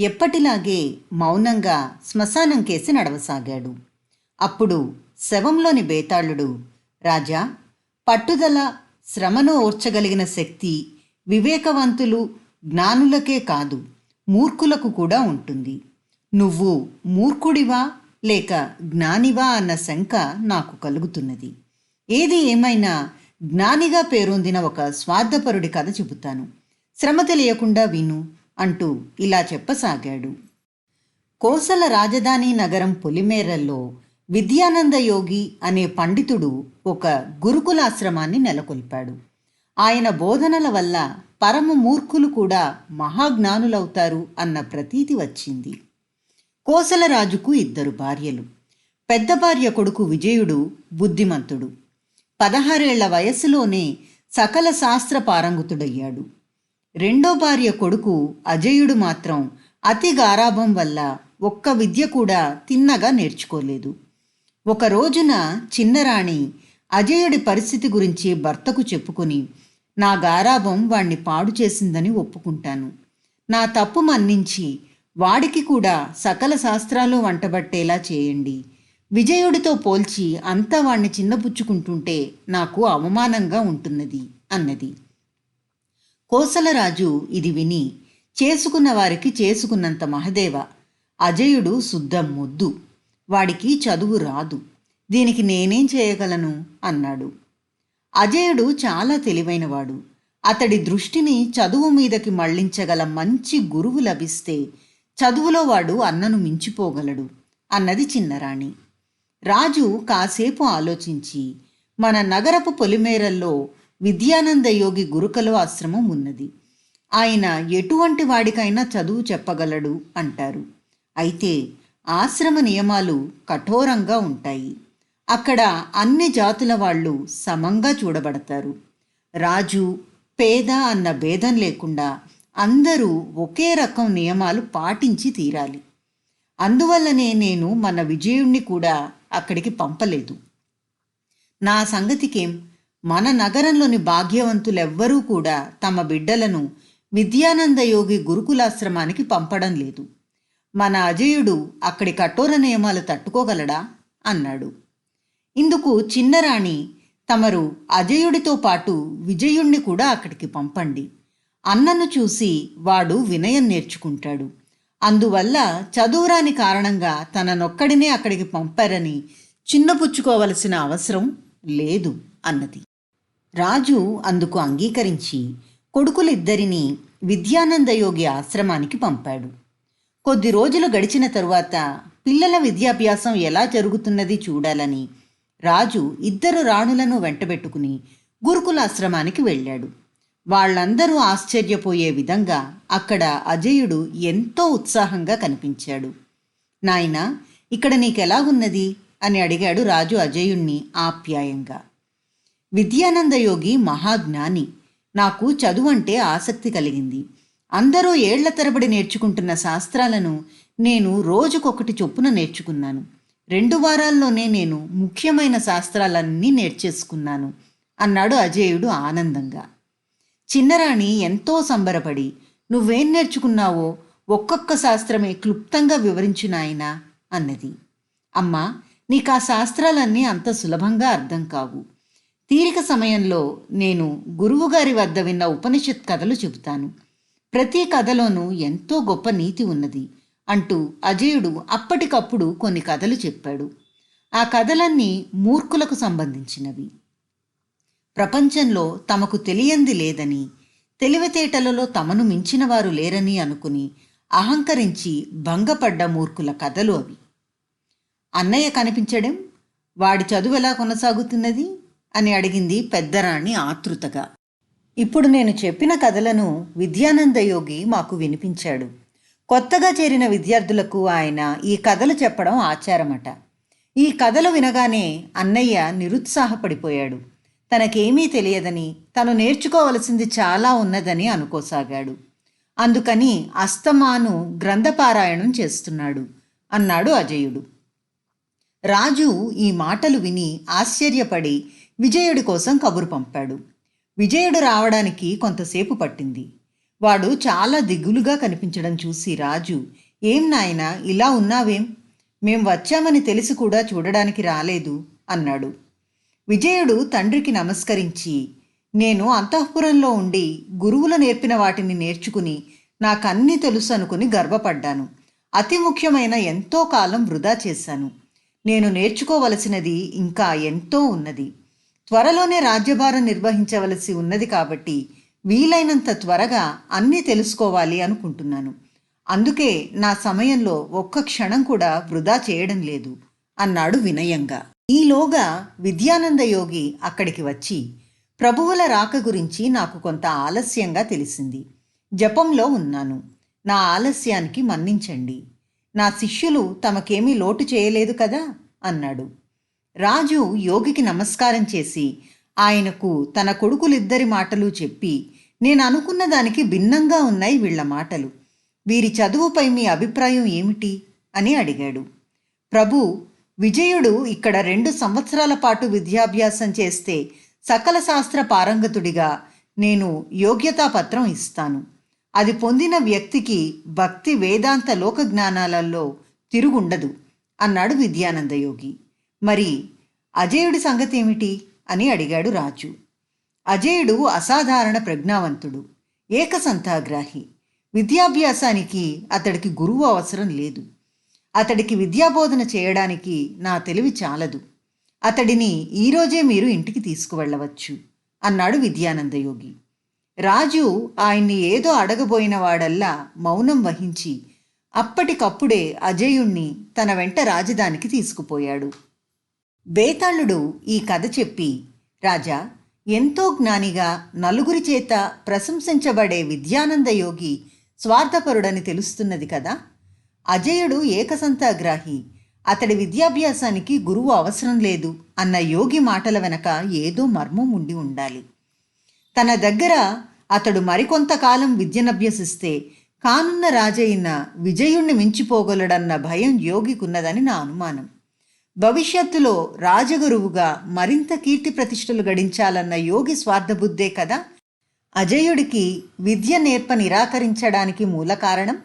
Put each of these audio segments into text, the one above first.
ఎప్పటిలాగే మౌనంగా శ్మశానం కేసి నడవసాగాడు. అప్పుడు శవంలోని బేతాళుడు రాజా పట్టుదల శ్రమను ఓర్చగలిగిన శక్తి వివేకవంతులు జ్ఞానులకే కాదు మూర్ఖులకు కూడా ఉంటుంది. నువ్వు మూర్ఖుడివా లేక జ్ఞానివా అన్న శంక నాకు కలుగుతున్నది. ఏది ఏమైనా జ్ఞానిగా పేరొందిన ఒక స్వార్థపరుడి కథ చెబుతాను. శ్రమ తెలియకుండా విను. అంటూ ఇలా చెప్పసాగాడు. కోసల రాజధాని నగరం పొలిమేరల్లో విద్యానంద యోగి అనే పండితుడు ఒక గురుకులాశ్రమాన్ని నెలకొల్పాడు. ఆయన బోధనల వల్ల పరమ మూర్ఖులు కూడా మహాజ్ఞానులవుతారు అన్న ప్రతీతి వచ్చింది. కోసలరాజుకు ఇద్దరు భార్యలు. పెద్ద భార్య కొడుకు విజయుడు బుద్ధిమంతుడు. పదహారేళ్ళ వయస్సులోనే సకల శాస్త్ర పారంగుతుడయ్యాడు. రెండో భార్య కొడుకు అజయుడు మాత్రం అతి గారాభం వల్ల ఒక్క విద్య కూడా తిన్నగా నేర్చుకోలేదు. ఒక రోజున చిన్నరాణి అజయుడి పరిస్థితి గురించి భర్తకు చెప్పుకుని నా గారాభం వాణ్ణి పాడు చేసిందని ఒప్పుకుంటాను. నా తప్పు మన్నించి వాడికి కూడా సకల శాస్త్రాలు వంటబట్టేలా చేయండి. విజయుడితో పోల్చి అంతా వాణ్ణి చిన్నపుచ్చుకుంటుంటే నాకు అవమానంగా ఉంటున్నది అన్నది. కోసలరాజు ఇది విని చేసుకున్న వారికి చేసుకున్నంత మహదేవ అజయుడు శుద్ధ ముద్దు వాడికి చదువు రాదు దీనికి నేనేం చేయగలను? అన్నాడు. అజయుడు చాలా తెలివైనవాడు అతడి దృష్టిని చదువు మీదకి మళ్ళించగల మంచి గురువు లభిస్తే చదువులో వాడు అన్నను మించిపోగలడు అన్నది చిన్నరాణి. రాజు కాసేపు ఆలోచించి మన నగరపు పొలిమేరల్లో విద్యానంద యోగి గురుకుల ఆశ్రమం ఉన్నది. ఆయన ఎటువంటి వాడికైనా చదువు చెప్పగలడు అంటారు. అయితే ఆశ్రమ నియమాలు కఠోరంగా ఉంటాయి. అక్కడ అన్ని జాతుల వాళ్ళు సమంగా చూడబడతారు. రాజు పేద అన్న భేదం లేకుండా అందరూ ఒకే రకం నియమాలు పాటించి తీరాలి. అందువల్లనే నేను మన విజయుణ్ణి కూడా అక్కడికి పంపలేదు. నా సంగతికేం? మన నగరంలోని భాగ్యవంతులెవ్వరూ కూడా తమ బిడ్డలను విద్యానంద యోగి గురుకులాశ్రమానికి పంపడం లేదు. మన అజయుడు అక్కడి కఠోర నియమాలు తట్టుకోగలడా? అన్నాడు. ఇందుకు చిన్నరాణి తమరు అజయుడితో పాటు విజయుణ్ణి కూడా అక్కడికి పంపండి. అన్నను చూసి వాడు వినయం నేర్చుకుంటాడు. అందువల్ల చదువురాని కారణంగా తననొక్కడినే అక్కడికి పంపారని చిన్నపుచ్చుకోవలసిన అవసరం లేదు అన్నది. రాజు అందుకు అంగీకరించి కొడుకులిద్దరినీ విద్యానందయోగి ఆశ్రమానికి పంపాడు. కొద్ది రోజులు గడిచిన తరువాత పిల్లల విద్యాభ్యాసం ఎలా జరుగుతున్నది చూడాలని రాజు ఇద్దరు రాణులను వెంటబెట్టుకుని గురుకులాశ్రమానికి వెళ్ళాడు. వాళ్ళందరూ ఆశ్చర్యపోయే విధంగా అక్కడ అజయుడు ఎంతో ఉత్సాహంగా కనిపించాడు. నాయనా ఇక్కడ నీకెలాగున్నది? అని అడిగాడు రాజు అజయుణ్ణి ఆప్యాయంగా. విద్యానందయోగి మహాజ్ఞాని. నాకు చదువంటే ఆసక్తి కలిగింది. అందరూ ఏళ్ళ తరబడి నేర్చుకుంటున్న శాస్త్రాలను నేను రోజుకొకటి చొప్పున నేర్చుకున్నాను. రెండు వారాల్లోనే నేను ముఖ్యమైన శాస్త్రాలన్నీ నేర్చేసుకున్నాను అన్నాడు అజేయుడు ఆనందంగా. చిన్నరాణి ఎంతో సంబరపడి నువ్వేం నేర్చుకున్నావో ఒక్కొక్క శాస్త్రమే క్లుప్తంగా వివరించు నాయనా అన్నది. అమ్మా నీకు ఆ శాస్త్రాలన్నీ అంత సులభంగా అర్థం కావు. తీరిక సమయంలో నేను గురువుగారి వద్ద విన్న ఉపనిషత్ కథలు చెబుతాను. ప్రతి కథలోనూ ఎంతో గొప్ప నీతి ఉన్నది అంటూ అజయుడు అప్పటికప్పుడు కొన్ని కథలు చెప్పాడు. ఆ కథలన్నీ మూర్ఖులకు సంబంధించినవి. ప్రపంచంలో తమకు తెలియంది లేదని తెలివితేటలలో తమను మించిన వారు లేరని అనుకుని అహంకరించి భంగపడ్డ మూర్ఖుల కథలు అవి. అన్నయ్య కనిపించడం వాడి చదువు ఎలా కొనసాగుతున్నది అని అడిగింది పెద్దరాణి ఆతృతగా. ఇప్పుడు నేను చెప్పిన కథలను విద్యానంద యోగి మాకు వినిపించాడు. కొత్తగా చేరిన విద్యార్థులకు ఆయన ఈ కథలు చెప్పడం ఆచారమట. ఈ కథలు వినగానే అన్నయ్య నిరుత్సాహపడిపోయాడు. తనకేమీ తెలియదని తను నేర్చుకోవలసింది చాలా ఉన్నదని అనుకోసాగాడు. అందుకని అస్తమాను గ్రంథపారాయణం చేస్తున్నాడు అన్నాడు అజయుడు. రాజు ఈ మాటలు విని ఆశ్చర్యపడి విజయుడి కోసం కబురు పంపాడు. విజయుడు రావడానికి కొంతసేపు పట్టింది. వాడు చాలా దిగులుగా కనిపించడం చూసి రాజు ఏం నాయనా ఇలా ఉన్నావేం? మేం వచ్చామని తెలిసి కూడా చూడడానికి రాలేదు అన్నాడు. విజయుడు తండ్రికి నమస్కరించి నేను అంతఃపురంలో ఉండి గురువులు నేర్పిన వాటిని నేర్చుకుని నాకన్నీ తెలుసు అనుకుని గర్వపడ్డాను. అతి ముఖ్యమైన ఎంతో కాలం వృధా చేశాను. నేను నేర్చుకోవలసినది ఇంకా ఎంతో ఉన్నది. త్వరలోనే రాజ్యభారం నిర్వహించవలసి ఉన్నది కాబట్టి వీలైనంత త్వరగా అన్నీ తెలుసుకోవాలి అనుకుంటున్నాను. అందుకే నా సమయంలో ఒక్క క్షణం కూడా వృధా చేయడం లేదు అన్నాడు వినయంగా. ఈలోగా విద్యానంద యోగి అక్కడికి వచ్చి ప్రభువుల రాక గురించి నాకు కొంత ఆలస్యంగా తెలిసింది. జపంలో ఉన్నాను. నా ఆలస్యానికి మన్నించండి. నా శిష్యులు తమకేమీ లోటు చేయలేదు కదా? అన్నాడు. రాజు యోగికి నమస్కారం చేసి ఆయనకు తన కొడుకులిద్దరి మాటలు చెప్పి నేను అనుకున్న దానికి భిన్నంగా ఉన్నాయి వీళ్ళ మాటలు. వీరి చదువుపై మీ అభిప్రాయం ఏమిటి? అని అడిగాడు. ప్రభు విజయుడు ఇక్కడ రెండు సంవత్సరాల పాటు విద్యాభ్యాసం చేస్తే సకల శాస్త్ర పారంగతుడిగా నేను యోగ్యతా పత్రం ఇస్తాను. అది పొందిన వ్యక్తికి భక్తి వేదాంత లోక జ్ఞానాలలో తిరుగుండదు అన్నాడు విద్యానందయోగి. మరి అజయుడి సంగతి ఏమిటి అని అడిగాడు రాజు. అజయుడు అసాధారణ ప్రజ్ఞావంతుడు ఏకసంతాగ్రాహి. విద్యాభ్యాసానికి అతడికి గురువు అవసరం లేదు. అతడికి విద్యాబోధన చేయడానికి నా తెలివి చాలదు. అతడిని ఈరోజే మీరు ఇంటికి తీసుకువెళ్ళవచ్చు అన్నాడు విద్యానందయోగి. రాజు ఆయన్ని ఏదో అడగబోయిన వాడల్లా మౌనం వహించి అప్పటికప్పుడే అజయుణ్ణి తన వెంట రాజధానికి తీసుకుపోయాడు. బేతాళుడు ఈ కథ చెప్పి రాజా ఎంతో జ్ఞానిగా నలుగురి చేత ప్రశంసించబడే విద్యానంద యోగి స్వార్థపరుడని తెలుస్తున్నది కదా. అజయుడు ఏకసంతాగ్రాహి. అతడి విద్యాభ్యాసానికి గురువు అవసరం లేదు అన్న యోగి మాటల వెనక ఏదో మర్మం ఉండి ఉండాలి. తన దగ్గర అతడు మరికొంతకాలం విద్యనభ్యసిస్తే కానున్న రాజైన విజయుణ్ణి మించిపోగలడన్న భయం యోగికున్నదని నా అనుమానం. భవిష్యత్తులో రాజగురువుగా మరింత కీర్తి ప్రతిష్టలు గడించాలన్న యోగి స్వార్థబుద్ధే కదా? అజయుడికి విద్య నేర్ప నిరాకరించడానికి మూల కారణం?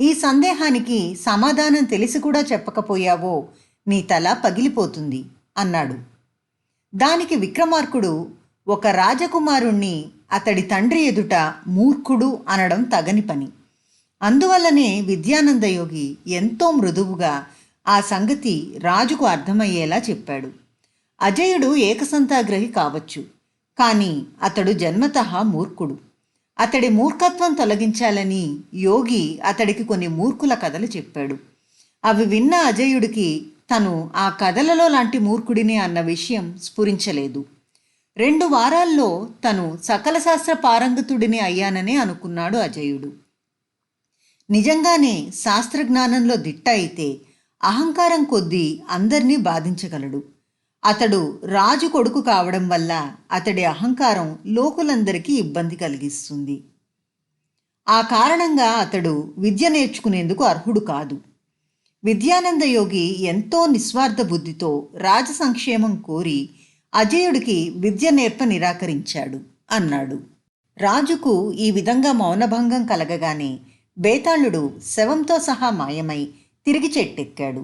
ఈ సందేహానికి సమాధానం తెలిసి కూడా చెప్పకపోయావో నీ తల పగిలిపోతుంది అన్నాడు. దానికి విక్రమార్కుడు ఒక రాజకుమారుణ్ణి అతడి తండ్రి ఎదుట మూర్ఖుడు అనడం తగని పని. అందువల్లనే విద్యానందయోగి ఎంతో మృదువుగా ఆ సంగతి రాజుకు అర్థమయ్యేలా చెప్పాడు. అజయుడు ఏకసంతాగ్రహి కావచ్చు కానీ అతడు జన్మతః మూర్ఖుడు. అతడి మూర్ఖత్వం తొలగించాలని యోగి అతడికి కొన్ని మూర్ఖుల కథలు చెప్పాడు. అవి విన్న అజయుడికి తను ఆ కథలలో లాంటి మూర్ఖుడిని అన్న విషయం స్ఫురించలేదు. రెండు వారాల్లో తను సకల శాస్త్ర పారంగతుడిని అయ్యాననే అనుకున్నాడు అజయుడు. నిజంగానే శాస్త్రజ్ఞానంలో దిట్ట అయితే అహంకారం కొద్దీ అందరినీ బాధించగలడు. అతడు రాజు కొడుకు కావడం వల్ల అతడి అహంకారం లోకులందరికీ ఇబ్బంది కలిగిస్తుంది. ఆ కారణంగా అతడు విద్య నేర్చుకునేందుకు అర్హుడు కాదు. విద్యానంద యోగి ఎంతో నిస్వార్థ బుద్ధితో రాజ సంక్షేమం కోరి అజయుడికి విద్య నేర్ప నిరాకరించాడు అన్నాడు. రాజుకు ఈ విధంగా మౌనభంగం కలగగానే బేతాళుడు శవంతో సహా మాయమై తిరిగి చెట్టెక్కాడు.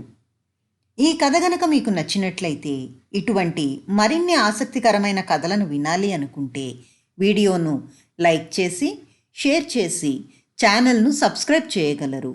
ఈ కథ గనక మీకు నచ్చినట్లయితే ఇటువంటి మరిన్ని ఆసక్తికరమైన కథలను వినాలి అనుకుంటే వీడియోను లైక్ చేసి షేర్ చేసి ఛానల్ను సబ్స్క్రైబ్ చేయగలరు.